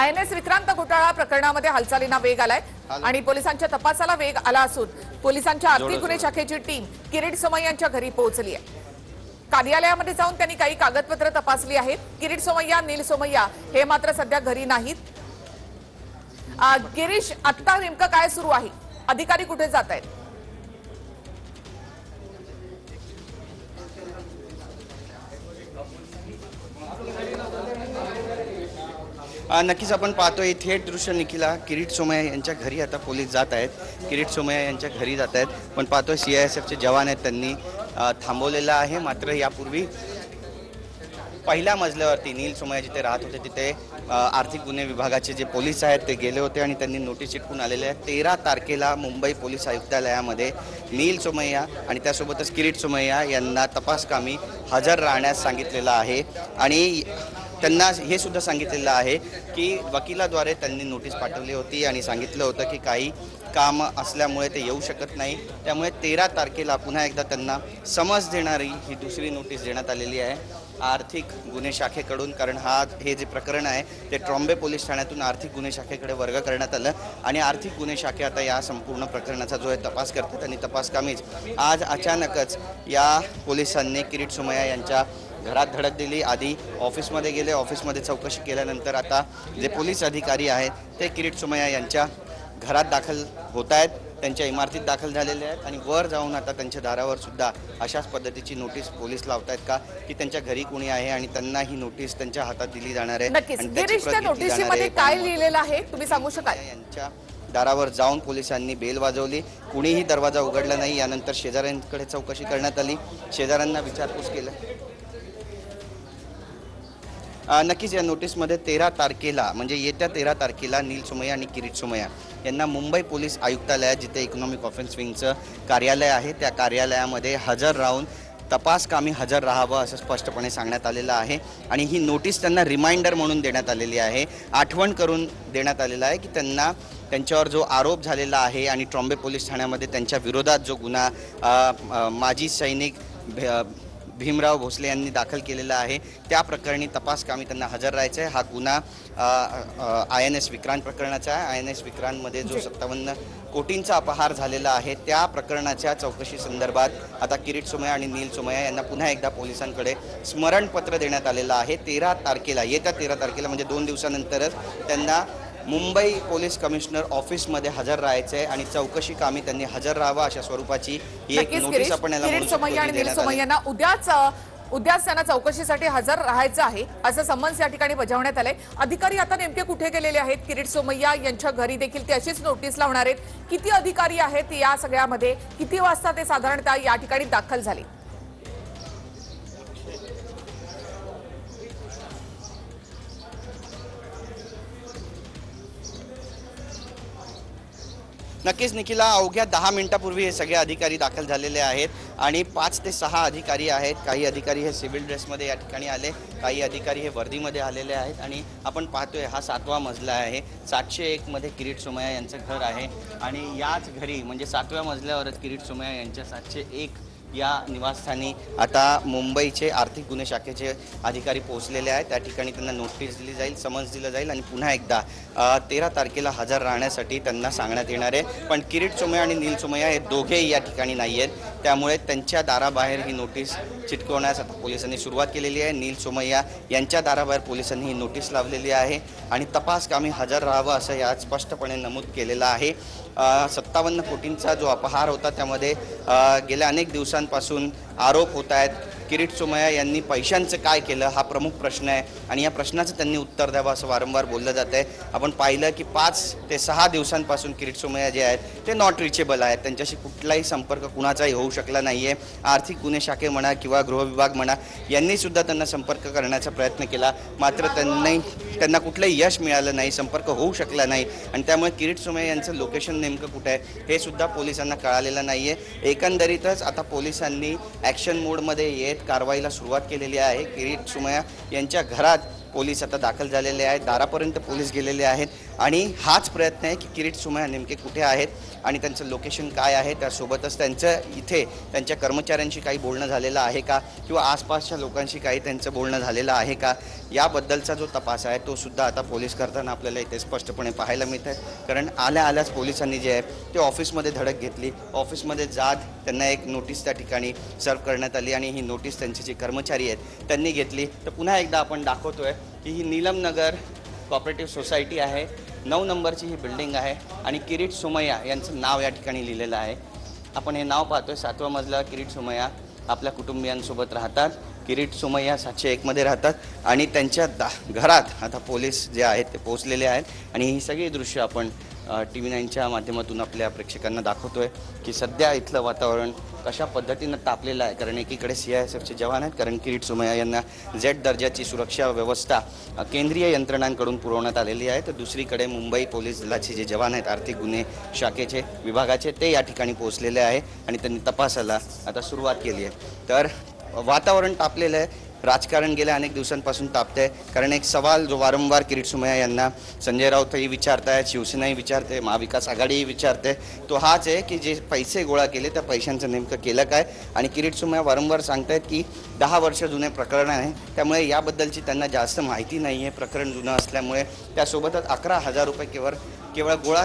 I N S Vikrant घोटाळा प्रकरणामध्ये हालचालींना वेग आलाय आणि पोलिसांच्या तपासाला वेग आला असून पोलिसांच्या आर्थिक गुन्हे शाखेची टीम किरीट सोमय्या यांच्या घरी पोहोचली आहे. कार्यालयामध्ये जाऊन त्यांनी काही कागदपत्र तपासली आहेत. किरीट सोमय्या नील सोमय्या हे मात्र सध्या घरी नाहीत. गिरीश आत्ता नेमकं काय सुरू आहे? अधिकारी कुठे जात आहेत? नक्कीच आपण पाहतोय थेट दृश्य निखिला किरीट सोमय्या यांच्या घरी आता पोलीस जात आहेत. किरीट सोमय्या यांच्या घरी जात आहेत. पण पाहतोय सी आय एस एफचे जवान आहेत त्यांनी थांबवलेला थांबवलेलं आहे. मात्र यापूर्वी पहिल्या मजल्यावरती नील सोमय्या जिथे राहत होते तिथे आर्थिक गुन्हे विभागाचे जे पोलीस आहेत ते गेले होते आणि त्यांनी नोटीस चिटकून आलेले आहेत. तेरा तारखेला मुंबई पोलीस आयुक्तालयामध्ये नील सोमय्या आणि त्यासोबतच किरीट सोमय्या यांना तपासकामी हजर राहण्यास सांगितलेलं आहे. आणि त्यांना हे सुद्धा सांगितलेलं आहे की वकिलाद्वारे त्यांनी नोटीस पाठवली होती आणि सांगितलं होतं की काही काम असल्यामुळे ते येऊ शकत नाही. त्यामुळे तेरा तारखेला पुन्हा एकदा त्यांना समज देणारी ही दुसरी नोटीस देण्यात आलेली आहे. आर्थिक गुन्हे शाखेकडून कारण हा हे जे प्रकरण आहे ते ट्रॉम्बे पोलीस ठाण्यातून आर्थिक गुन्हे शाखेकडे वर्ग करण्यात आलं आणि आर्थिक गुन्हे शाखे आता या संपूर्ण प्रकरणाचा जो आहे तपास करतात आणि तपासकामीच आज अचानकच या पोलिसांनी किरीट सोमय्या यांच्या घरात धडक दिली. आधी ऑफिसमध्ये गेले. ऑफिसमध्ये चौकशी केल्यानंतर आता जे पोलीस अधिकारी आहेत ते किरीट सोमय्या यांच्या घरात दाखल होत आहेत. त्यांच्या इमारतीत दाखल झालेले आहेत आणि वर जाऊन आता त्यांच्या दारावर सुद्धा अशाच पद्धतीची नोटीस पोलीस लावत आहेत का? की त्यांच्या घरी कोणी आहे आणि त्यांना ही नोटीस त्यांच्या हातात दिली जाणार आहे. काय लिहिलेलं आहे तुम्ही सांगू शकाल? यांच्या दारावर जाऊन पोलिसांनी बेल वाजवली. कुणीही दरवाजा उघडला नाही. यानंतर शेजाऱ्यांकडे चौकशी करण्यात आली. शेजाऱ्यांना विचारपूस केलं. नक्कीच या नोटीसमध्ये तेरा तारखेला म्हणजे येत्या तेरा तारखेला नील सोमय्या आणि किरीट सोमय्या यांना मुंबई पोलीस आयुक्तालयात जिथे इकॉनॉमिक ऑफेन्स विंगचं कार्यालय आहे त्या कार्यालयामध्ये हजर राहून तपास कामी हजर राहावं असं स्पष्टपणे सांगण्यात आलेलं आहे. आणि ही नोटीस त्यांना रिमाइंडर म्हणून देण्यात आलेली आहे. आठवण करून देण्यात आलेलं आहे की त्यांना त्यांच्यावर जो आरोप झालेला आहे आणि ट्रॉम्बे पोलीस ठाण्यामध्ये त्यांच्या विरोधात जो गुन्हा माजी सैनिक भे- भीमराव भोसले यांनी दाखल केलेला आहे. त्या प्रकरणी तपासकामी त्यांना हजर राहायचं आहे हा गुन्हा आय एन एस विक्रांत प्रकरणाचा आहे. आय एन एस विक्रांतमध्ये जो सत्तावन्न कोटींचा अपहार झालेला आहे त्या प्रकरणाच्या चौकशी संदर्भात आता किरीट सोमय्या आणि नील सोमय्या यांना पुन्हा एकदा पोलिसांकडे स्मरणपत्र देण्यात आलेलं आहे. तेरा तारखेला येत्या तेरा तारखेला म्हणजे दोन दिवसानंतरच त्यांना मुंबई पोलीस कमिशनर ऑफिसमध्ये हजर राहायचं आहे आणि चौकशी कामी त्यांनी हजर राहावं अशा स्वरूपाची ही एक नोटीस आपण उद्याच उद्याच त्यांना चौकशीसाठी हजर राहायचं आहे असं समन्स या ठिकाणी बजावण्यात आलंय. अधिकारी आता नेमके कुठे गेलेले आहेत? किरीट सोमय्या यांच्या घरी देखील ते अशीच नोटीस लावणार आहेत. किती अधिकारी आहेत या सगळ्यामध्ये? किती वाजता ते साधारणतः या ठिकाणी दाखल झाले? नक्कीच निखिला अवघ्या दहा मिनिटापूर्वी हे सगळे अधिकारी दाखल झालेले आहेत आणि पाच ते सहा अधिकारी आहेत. काही अधिकारी हे सिव्हिल ड्रेसमध्ये या ठिकाणी आले काही अधिकारी हे वर्दीमध्ये आलेले आहेत आणि आपण पाहतोय हा सातवा मजला आहे. सातशे एकमध्ये किरीट सोमया यांचं घर आहे आणि याच घरी म्हणजे सातव्या मजल्यावरच किरीट सोमया यांच्या सातशे एक या निवासस्थानी आता मुंबईचे आर्थिक गुन्हे शाखेचे अधिकारी पोहोचलेले आहेत. त्या ठिकाणी त्यांना नोटीस दिली जाईल समन्स दिलं जाईल आणि पुन्हा एकदा तेरा तारखेला हजर राहण्यासाठी त्यांना सांगण्यात येणार आहे. पण किरीट सोमय्या आणि नील सोमय्या हे दोघेही या ठिकाणी नाही आहेत. त्यामुळे त्यांच्या दाराबाहेर ही नोटीस चिटकवण्यास आता पोलिसांनी सुरुवात केलेली आहे. नील सोमय्या यांच्या दाराबाहेर पोलिसांनी ही नोटीस लावलेली आहे आणि तपास कामी हजर राहावं असं यात स्पष्टपणे नमूद केलेलं आहे. सत्तावन्न कोटींचा जो अपहार होता त्यामध्ये गेल्या अनेक दिवसांपासून आरोप होत आहेत. किरीट सोमया यांनी पैशांचं काय केलं हा प्रमुख प्रश्न आहे. आणि या प्रश्नाचं त्यांनी उत्तर द्यावं असं वारंवार बोललं जात आहे. आपण पाहिलं की पाच ते सहा दिवसांपासून किरीट सोमया जे आहेत ते नॉट रिचेबल आहेत. त्यांच्याशी कुठलाही संपर्क कुणाचाही होऊ शकला नाही आहे आर्थिक गुन्हे शाखे म्हणा किंवा गृहविभाग म्हणा यांनी सुद्धा त्यांना संपर्क करण्याचा प्रयत्न केला. मात्र त्यांनी त्यांना कुठलंही यश मिळालं नाही संपर्क होऊ शकला नाही. आणि त्यामुळे किरीट सोमया यांचं लोकेशन नेमकं कुठं आहे हे सुद्धा पोलिसांना कळालेलं नाही आहे एकंदरीतच आता पोलिसांनी ॲक्शन मोडमध्ये येत कारवाईला सुरुवात केलेली आहे. किरीट सुमया यांच्या घरात पोलीस आता दाखल झालेले आहेत. दारापर्यंत पोलीस गेलेले आहेत. आणि हाच प्रयत्न आहे की किरीट सुमया नेमके कुठे आहेत आणि त्यांचं लोकेशन काय आहे? त्यासोबतच त्यांचं इथे त्यांच्या कर्मचाऱ्यांशी काही बोलणं झालेलं आहे का? किंवा आसपासच्या लोकांशी काही त्यांचं बोलणं झालेलं आहे का? याबद्दलचा जो तपास आहे तो सुद्धा आता पोलीस करताना आपल्याला इथे स्पष्टपणे पाहायला मिळत आहे. कारण आल्या आल्याच पोलिसांनी जे आहे ते ऑफिसमध्ये धडक घेतली. ऑफिसमध्ये जात त्यांना एक नोटीस त्या ठिकाणी सर्व करण्यात आली आणि ही नोटीस त्यांचे जे कर्मचारी आहेत त्यांनी घेतली. तर पुन्हा एकदा आपण दाखवतोय की ही नीलम नगर कॉपरेटिव्ह सोसायटी आहे. नऊ नंबरची ही बिल्डिंग आहे आणि किरीट सुमया यांचं नाव या ठिकाणी लिहिलेलं आहे. आपण हे नाव पाहतोय. सातवा मजला किरीट सुमया आपल्या कुटुंबियांसोबत राहतात. किरीट सोमय्या सातशे एकमध्ये राहतात आणि त्यांच्या दा घरात आता पोलीस जे आहेत ते पोहोचलेले आहेत आणि ही सगळी दृश्य आपण टी व्ही नाईनच्या माध्यमातून आपल्या प्रेक्षकांना दाखवतोय की सध्या इथलं वातावरण कशा पद्धतीनं तापलेलं आहे? कारण एकीकडे सी आय एस एफचे जवान आहेत कारण किरीट सुमया यांना झेड दर्जाची सुरक्षा व्यवस्था केंद्रीय यंत्रणांकडून पुरवण्यात आलेली आहे. तर दुसरीकडे मुंबई पोलीस दलाचे जे जवान आहेत आर्थिक गुन्हे शाखेचे विभागाचे ते या ठिकाणी पोहोचलेले आहे आणि त्यांनी तपासाला आता सुरुवात केली आहे. तर वातावरण तापलेलं आहे. राजकारण गेल्या अनेक दिवसांपासून तापतंय. कारण एक सवाल जो वारंवार किरीट सुमया यांना संजय राऊतही विचारतायत शिवसेनाही विचारते महाविकास आघाडीही विचारते तो हाच आहे की जे पैसे गोळा केले त्या पैशांचं नेमकं केलं काय? आणि किरीट सुमया वारंवार सांगतायत की दहा वर्ष जुने प्रकरण आहे. त्यामुळे याबद्दलची त्यांना जास्त माहिती नाही आहे प्रकरण जुनं असल्यामुळे त्यासोबतच अकरा हजार रुपये केवळ केवळ गोळा